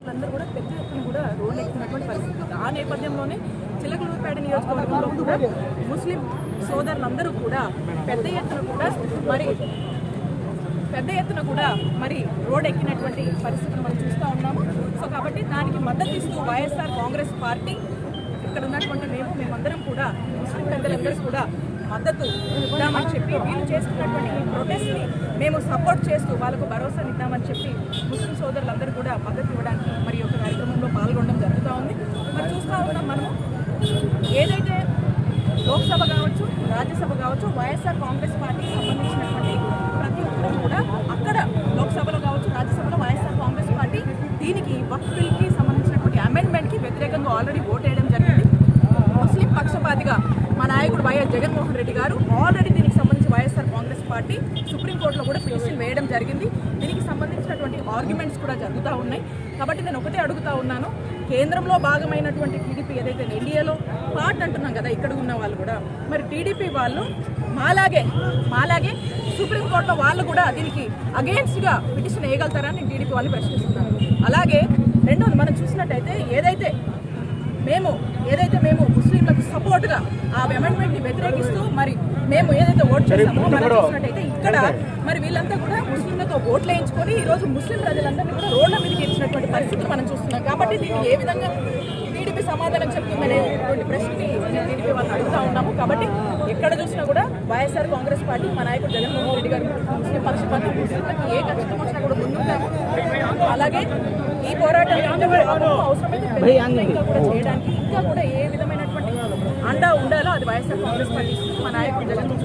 అందరూ కూడా పెద్ద ఎత్తున కూడా రోడ్లు ఎక్కుతున్నటువంటి పరిస్థితి. ఆ నేపథ్యంలోనే చిలకలూరుపేట నియోజకవర్గంలో కూడా ముస్లిం సోదరులందరూ కూడా పెద్ద ఎత్తున కూడా మరి పెద్ద ఎత్తున కూడా మరి రోడ్ ఎక్కినటువంటి పరిస్థితిని మనం చూస్తూ ఉన్నాము. సో కాబట్టి దానికి మద్దతు ఇస్తూ వైఎస్ఆర్ కాంగ్రెస్ పార్టీ ఇక్కడ ఉన్నటువంటి మేము మేమందరం కూడా ముస్లిం పెద్దలందరూ కూడా మద్దతు ఇద్దామని చెప్పి వీళ్ళు చేస్తున్నటువంటి ఈ ప్రొటెస్ట్ని మేము సపోర్ట్ చేస్తూ వాళ్ళకు భరోసా ఇద్దామని చెప్పి ముస్లిం సోదరులందరూ కూడా మద్దతు ఇవ్వడానికి మరి ఒక కార్యక్రమంలో పాల్గొనడం జరుగుతూ ఉంది. మరి చూస్తూ ఉన్నాం మనము. ఏదైతే లోక్సభ కావచ్చు రాజ్యసభ కావచ్చు వైఎస్ఆర్ కాంగ్రెస్ పార్టీకి సంబంధించినటువంటి ప్రతి ఒక్కరూ కూడా అక్కడ లోక్సభలో కావచ్చు రాజ్యసభలో వైఎస్ఆర్ కాంగ్రెస్ పార్టీ దీనికి వక్ఫ్ బిల్కి సంబంధించినటువంటి అమెండ్మెంట్కి వ్యతిరేకంగా ఆల్రెడీ ఓట్ వేయడం జరిగింది. ముస్లిం పక్షపాతిగా నాయకుడు వైఎస్ జగన్మోహన్ రెడ్డి గారు. ఆల్రెడీ దీనికి సంబంధించి వైఎస్ఆర్ కాంగ్రెస్ పార్టీ సుప్రీంకోర్టులో కూడా పిటిషన్ వేయడం జరిగింది. దీనికి సంబంధించినటువంటి ఆర్గ్యుమెంట్స్ కూడా జరుగుతూ ఉన్నాయి. కాబట్టి నేను ఒకటే అడుగుతా ఉన్నాను. కేంద్రంలో భాగమైనటువంటి టీడీపీ ఏదైతే ఎన్డీఏలో పార్ట్ అంటున్నాం కదా ఇక్కడ ఉన్న వాళ్ళు కూడా మరి టీడీపీ వాళ్ళు మాలాగే మాలాగే సుప్రీంకోర్టులో వాళ్ళు కూడా దీనికి అగేన్స్ట్గా పిటిషన్ వేయగలుగుతారని టీడీపీ వాళ్ళు ప్రశ్నిస్తున్నారు. అలాగే రెండోది మనం చూసినట్టయితే ఏదైతే మేము ఏదైతే మేము ముస్లింలకు సపోర్ట్గా ఆ అమెండ్మెంట్ని వ్యతిరేకిస్తూ మరి మేము ఏదైతే ఓట్ చేస్తామో మనం చూసినట్టయితే ఇక్కడ మరి వీళ్ళంతా కూడా ముస్లింలతో ఓట్లు వేయించుకొని ఈ రోజు ముస్లిం ప్రజలందరినీ కూడా రోడ్ల మీదకి ఇచ్చినటువంటి పరిస్థితులు మనం చూస్తున్నాం. కాబట్టి దీన్ని ఏ విధంగా టీడీపీ సమాధానం చెప్తుందనేటువంటి ప్రశ్నని టీడీపీ వాళ్ళు అడుగుతా ఉన్నాము. కాబట్టి ఎక్కడ చూసినా కూడా వైఎస్ఆర్ కాంగ్రెస్ పార్టీ మా నాయకుడు జగన్మోహన్ రెడ్డి గారు ముస్లిం పక్షపాతం ముస్లింలకు ఏ కష్టం వచ్చినా కూడా ముందుంటాము అలాగే ఈ పోరాటం అవసరమైతే ఇంకా కూడా చేయడానికి ఇంకా కూడా ఏ విధమైనటువంటి అండా ఉండాలో అది వైఎస్ఆర్ కాంగ్రెస్ పార్టీ. మా నాయకుడు జగన్మోహన్